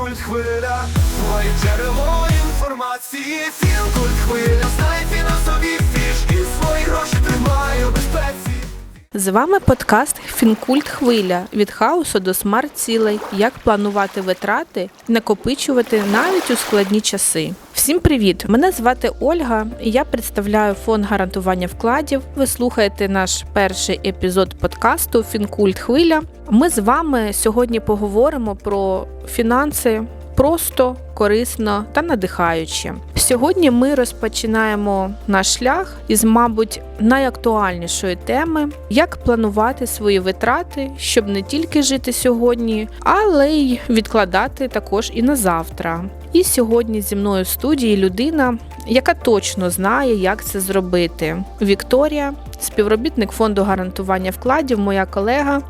Фінкульт хвиля, твоє джерело інформації. Фінкульт хвиля, знай фінансові фішки, свої гроші тримаю безпеці. З вами подкаст Фінкульт Хвиля від хаосу до смарт-цілей. Як планувати витрати, накопичувати навіть у складні часи. Всім привіт! Мене звати Ольга, і я представляю фонд гарантування вкладів. Ви слухаєте наш перший епізод подкасту Фінкульт Хвиля. Ми з вами сьогодні поговоримо про фінанси просто, корисно та надихаюче. Сьогодні ми розпочинаємо наш шлях із, мабуть, найактуальнішої теми, як планувати свої витрати, щоб не тільки жити сьогодні, але й відкладати також і на завтра. І сьогодні зі мною в студії людина, яка точно знає, як це зробити. Вікторія, співробітник фонду гарантування вкладів, моя колега.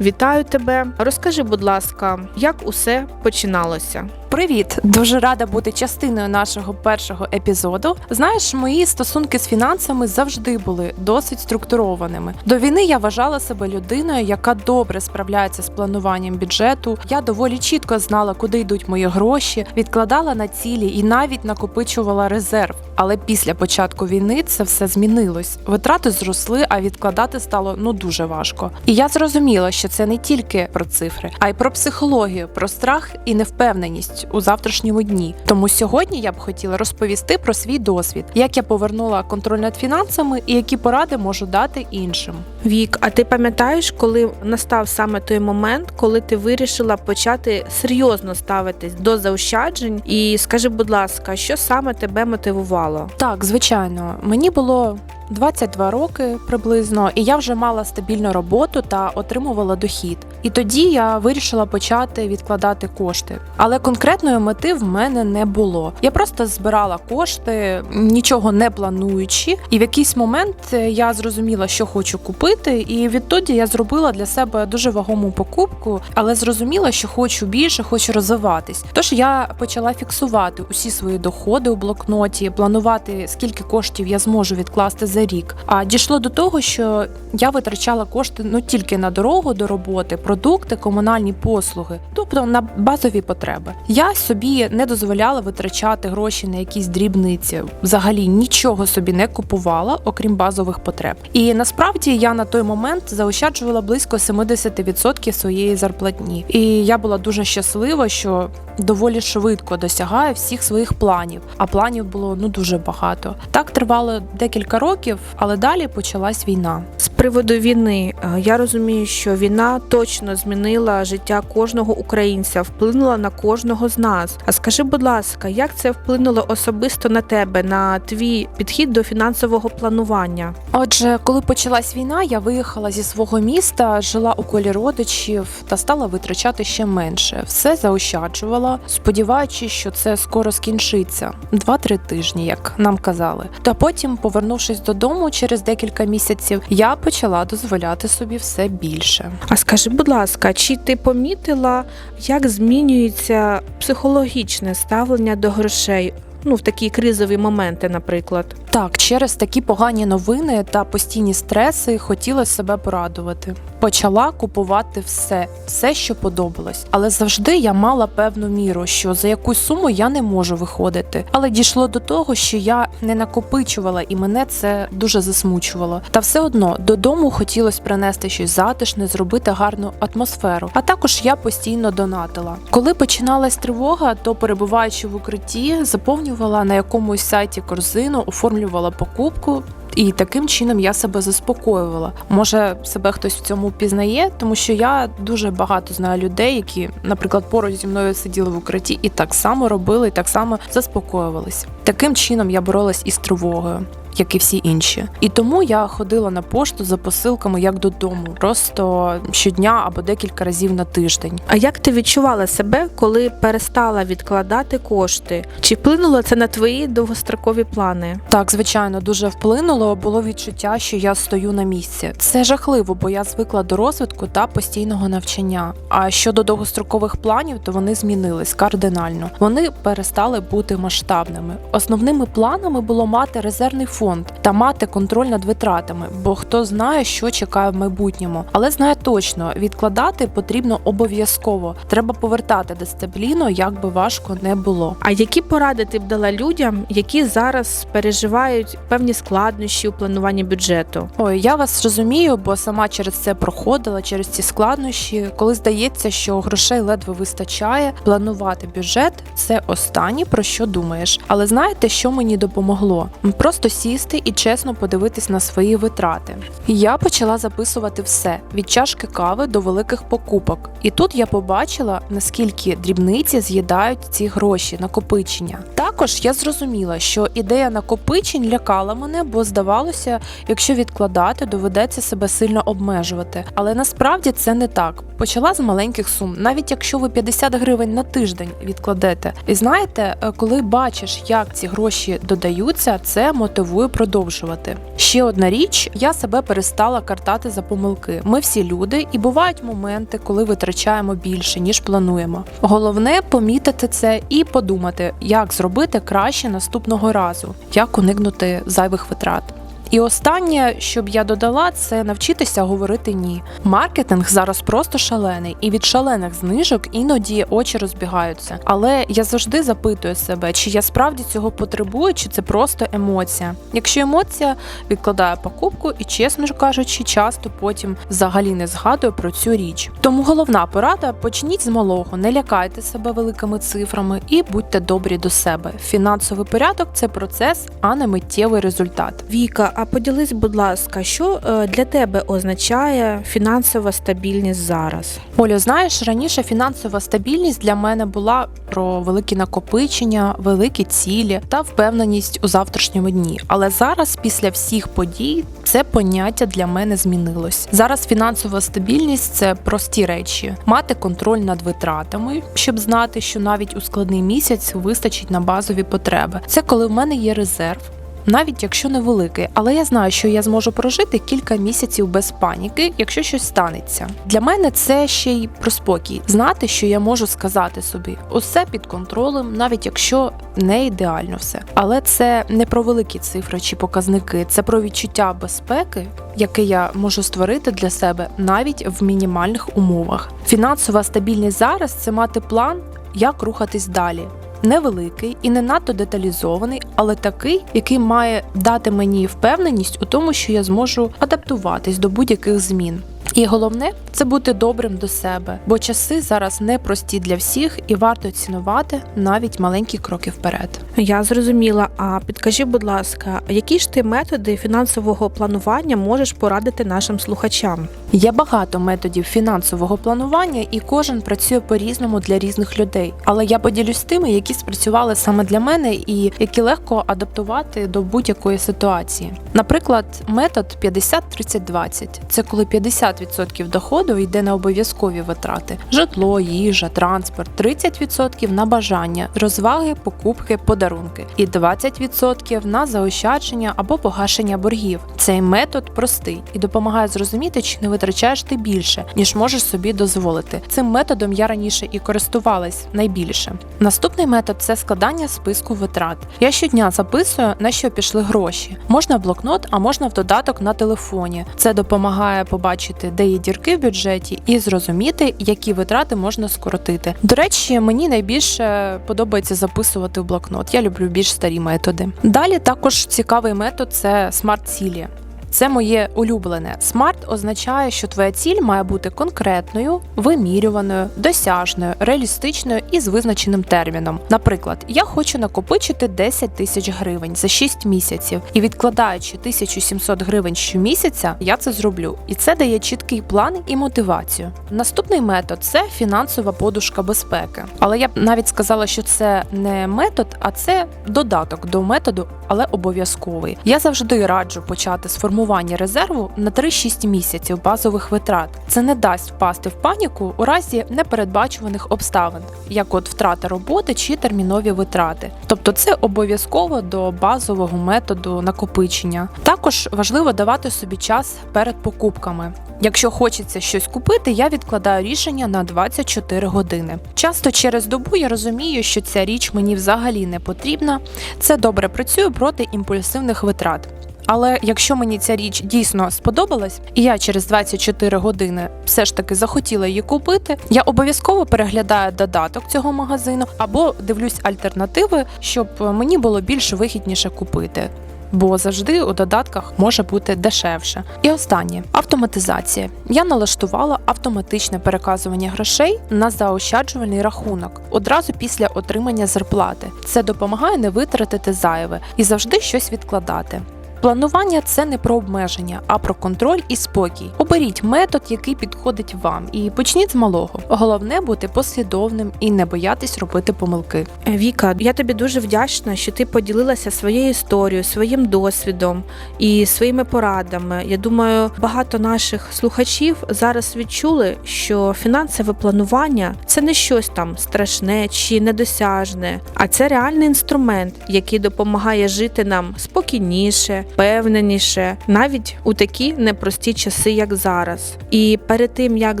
Вітаю тебе. Розкажи, будь ласка, як усе починалося? Привіт, дуже рада бути частиною нашого першого епізоду. Знаєш, мої стосунки з фінансами завжди були досить структурованими. До війни я вважала себе людиною, яка добре справляється з плануванням бюджету. Я доволі чітко знала, куди йдуть мої гроші, відкладала на цілі і навіть накопичувала резерв. Але після початку війни це все змінилось. Витрати зросли, а відкладати стало ну дуже важко. І я зрозуміла, що це не тільки про цифри, а й про психологію, про страх і невпевненість у завтрашньому дні. Тому сьогодні я б хотіла розповісти про свій досвід, як я повернула контроль над фінансами і які поради можу дати іншим. Вік, а ти пам'ятаєш, коли настав саме той момент, коли ти вирішила почати серйозно ставитись до заощаджень? І скажи, будь ласка, що саме тебе мотивувало? Так, звичайно, мені було 22 роки приблизно, і я вже мала стабільну роботу та отримувала дохід. І тоді я вирішила почати відкладати кошти. Але конкретної мети в мене не було. Я просто збирала кошти, нічого не плануючи, і в якийсь момент я зрозуміла, що хочу купити, і відтоді я зробила для себе дуже вагому покупку, але зрозуміла, що хочу більше, хочу розвиватись. Тож я почала фіксувати усі свої доходи у блокноті, планувати скільки коштів я зможу відкласти за рік. А дійшло до того, що я витрачала кошти ну тільки на дорогу до роботи, продукти, комунальні послуги, тобто на базові потреби. Я собі не дозволяла витрачати гроші на якісь дрібниці. Взагалі нічого собі не купувала, окрім базових потреб. І насправді я на той момент заощаджувала близько 70% своєї зарплатні. І я була дуже щаслива, що доволі швидко досягаю всіх своїх планів. А планів було ну дуже багато. Так тривало декілька років, але далі почалась війна. Приводу війни е, я розумію, що війна точно змінила життя кожного українця, вплинула на кожного з нас. А скажи, будь ласка, як це вплинуло особисто на тебе, на твій підхід до фінансового планування? Отже, коли почалась війна, я виїхала зі свого міста, жила у колі родичів та стала витрачати ще менше. Все заощаджувала, сподіваючись, що це скоро скінчиться. Два-три тижні, як нам казали. Та потім, повернувшись додому через декілька місяців, я почала дозволяти собі все більше. А скажи, будь ласка, чи ти помітила, як змінюється психологічне ставлення до грошей? Ну, в такі кризові моменти, наприклад. Так, через такі погані новини та постійні стреси хотіла себе порадувати. Почала купувати все, все, що подобалось. Але завжди я мала певну міру, що за якусь суму я не можу виходити. Але дійшло до того, що я не накопичувала, і мене це дуже засмучувало. Та все одно додому хотілося принести щось затишне, зробити гарну атмосферу. А також я постійно донатила. Коли починалась тривога, то перебуваючи в укритті, заповнювала на якомусь сайті корзину, оформлювала покупку. І таким чином я себе заспокоювала. Може, себе хтось в цьому пізнає, тому що я дуже багато знаю людей, які, наприклад, поруч зі мною сиділи в укритті і так само робили, і так само заспокоювались. Таким чином я боролась із тривогою. Як і всі інші, і тому я ходила на пошту за посилками як додому, просто щодня або декілька разів на тиждень. А як ти відчувала себе, коли перестала відкладати кошти? Чи вплинуло це на твої довгострокові плани? Так, звичайно, дуже вплинуло. Було відчуття, що я стою на місці. Це жахливо, бо я звикла до розвитку та постійного навчання. А щодо довгострокових планів, то вони змінились кардинально. Вони перестали бути масштабними. Основними планами було мати резервний фонд фонд та мати контроль над витратами, бо хто знає, що чекає в майбутньому. Але знає точно, відкладати потрібно обов'язково. Треба повертати дисципліну, як би важко не було. А які поради ти б дала людям, які зараз переживають певні складнощі у плануванні бюджету? Ой, я вас розумію, бо сама через це проходила через ці складнощі. Коли здається, що грошей ледве вистачає, планувати бюджет це останнє про що думаєш. Але знаєте, що мені допомогло? Просто сісти і чесно подивитись на свої витрати. Я почала записувати все від чашки кави до великих покупок. І тут я побачила, наскільки дрібниці з'їдають ці гроші, накопичення. Також я зрозуміла, що ідея накопичень лякала мене, бо здавалося, якщо відкладати, доведеться себе сильно обмежувати. Але насправді це не так. Почала з маленьких сум, навіть якщо ви 50 гривень на тиждень відкладете. І знаєте, е, коли бачиш, як ці гроші додаються, це мотивує продовжувати. Ще одна річ, я себе перестала картати за помилки. Ми всі люди, і бувають моменти, коли витрачаємо більше ніж плануємо. Головне помітити це і подумати, як зробити краще наступного разу, як уникнути зайвих витрат. І останнє, що б я додала, це навчитися говорити ні. Маркетинг зараз просто шалений, і від шалених знижок іноді очі розбігаються. Але я завжди запитую себе, чи я справді цього потребую, чи це просто емоція. Якщо емоція, відкладаю покупку і, чесно ж кажучи, часто потім взагалі не згадую про цю річ. Тому головна порада: почніть з малого, не лякайте себе великими цифрами і будьте добрі до себе. Фінансовий порядок це процес, а не миттєвий результат. Віка, а поділись, будь ласка, що е, для тебе означає фінансова стабільність зараз? Олю, знаєш, раніше фінансова стабільність для мене була про великі накопичення, великі цілі та впевненість у завтрашньому дні. Але зараз, після всіх подій, це поняття для мене змінилось. Зараз фінансова стабільність це прості речі: мати контроль над витратами, щоб знати, що навіть у складний місяць вистачить на базові потреби. Це коли в мене є резерв. Навіть якщо невеликий, але я знаю, що я зможу прожити кілька місяців без паніки, якщо щось станеться. Для мене це ще й про спокій, знати, що я можу сказати собі усе під контролем, навіть якщо не ідеально все. Але це не про великі цифри чи показники, це про відчуття безпеки, яке я можу створити для себе навіть в мінімальних умовах. Фінансова стабільність зараз це мати план, як рухатись далі невеликий і не надто деталізований, але такий, який має дати мені впевненість у тому, що я зможу адаптуватись до будь-яких змін. І головне це бути добрим до себе, бо часи зараз непрості для всіх і варто цінувати навіть маленькі кроки вперед. Я зрозуміла. А підкажи, будь ласка, які ж ти методи фінансового планування можеш порадити нашим слухачам? Є багато методів фінансового планування, і кожен працює по-різному для різних людей. Але я поділюсь тими, які спрацювали саме для мене і які легко адаптувати до будь-якої ситуації. Наприклад, метод 50-30-20 – це коли 50% доходу йде на обов'язкові витрати: житло, їжа, транспорт, 30% на бажання, розваги, покупки, подарунки, і 20% на заощадження або погашення боргів. Цей метод простий і допомагає зрозуміти, чи не витрачаєш ти більше, ніж можеш собі дозволити. Цим методом я раніше і користувалась найбільше. Наступний метод це складання списку витрат. Я щодня записую, на що пішли гроші. Можна в блокнот, а можна в додаток на телефоні. Це допомагає побачити, де є дірки в бюджеті, і зрозуміти, які витрати можна скоротити. До речі, мені найбільше подобається записувати в блокнот. Я люблю більш старі методи. Далі також цікавий метод це смарт-цілі. Це моє улюблене. Смарт означає, що твоя ціль має бути конкретною, вимірюваною, досяжною, реалістичною і з визначеним терміном. Наприклад, я хочу накопичити 10 тисяч гривень за 6 місяців, і відкладаючи 1700 гривень щомісяця, я це зроблю. І це дає чіткий план і мотивацію. Наступний метод це фінансова подушка безпеки. Але я б навіть сказала, що це не метод, а це додаток до методу, але обов'язковий. Я завжди раджу почати з формування резерву на 3-6 місяців базових витрат. Це не дасть впасти в паніку у разі непередбачуваних обставин, як от втрата роботи чи термінові витрати. Тобто це обов'язково до базового методу накопичення. Також важливо давати собі час перед покупками. Якщо хочеться щось купити, я відкладаю рішення на 24 години. Часто через добу я розумію, що ця річ мені взагалі не потрібна. Це добре працює проти імпульсивних витрат. Але якщо мені ця річ дійсно сподобалась, і я через 24 години все ж таки захотіла її купити, я обов'язково переглядаю додаток цього магазину або дивлюсь альтернативи, щоб мені було більш вигідніше купити. Бо завжди у додатках може бути дешевше. І останнє автоматизація. Я налаштувала автоматичне переказування грошей на заощаджувальний рахунок одразу після отримання зарплати. Це допомагає не витратити зайве і завжди щось відкладати. Планування це не про обмеження, а про контроль і спокій. Оберіть метод, який підходить вам, і почніть з малого. Головне бути послідовним і не боятись робити помилки. Віка, я тобі дуже вдячна, що ти поділилася своєю історією, своїм досвідом і своїми порадами. Я думаю, багато наших слухачів зараз відчули, що фінансове планування це не щось там страшне чи недосяжне, а це реальний інструмент, який допомагає жити нам спокійніше, впевненіше, навіть у такі непрості часи, як зараз. І перед тим як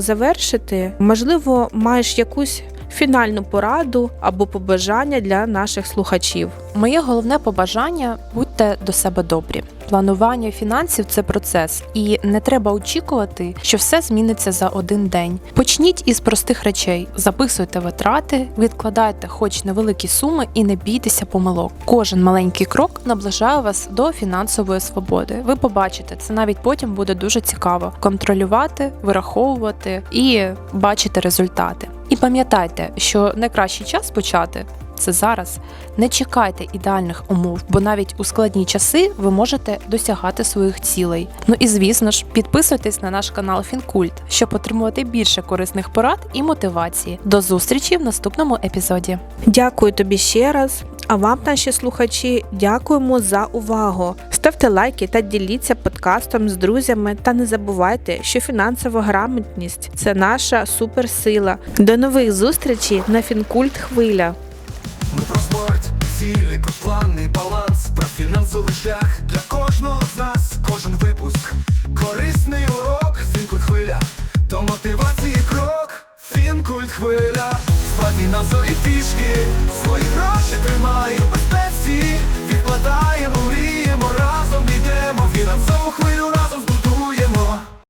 завершити, можливо, маєш якусь фінальну пораду або побажання для наших слухачів. Моє головне побажання будьте до себе добрі. Планування фінансів це процес, і не треба очікувати, що все зміниться за один день. Почніть із простих речей: записуйте витрати, відкладайте хоч невеликі суми і не бійтеся помилок. Кожен маленький крок наближає вас до фінансової свободи. Ви побачите, це навіть потім буде дуже цікаво контролювати, вираховувати і бачити результати. І пам'ятайте, що найкращий час почати це зараз. Не чекайте ідеальних умов, бо навіть у складні часи ви можете досягати своїх цілей. Ну і звісно ж, підписуйтесь на наш канал Фінкульт, щоб отримувати більше корисних порад і мотивації. До зустрічі в наступному епізоді. Дякую тобі ще раз. А вам, наші слухачі, дякуємо за увагу. Ставте лайки та діліться подкастом з друзями. Та не забувайте, що фінансова грамотність це наша суперсила. До нових зустрічей на Фінкульт Хвиля. Про цілі, плани, баланс, про фінансовий шлях. Для кожного з нас, кожен випуск, корисний урок, фінкульт хвиля, до мотивації крок, фінкульт хвиля, складні назорі фішки, свої гроші тримаю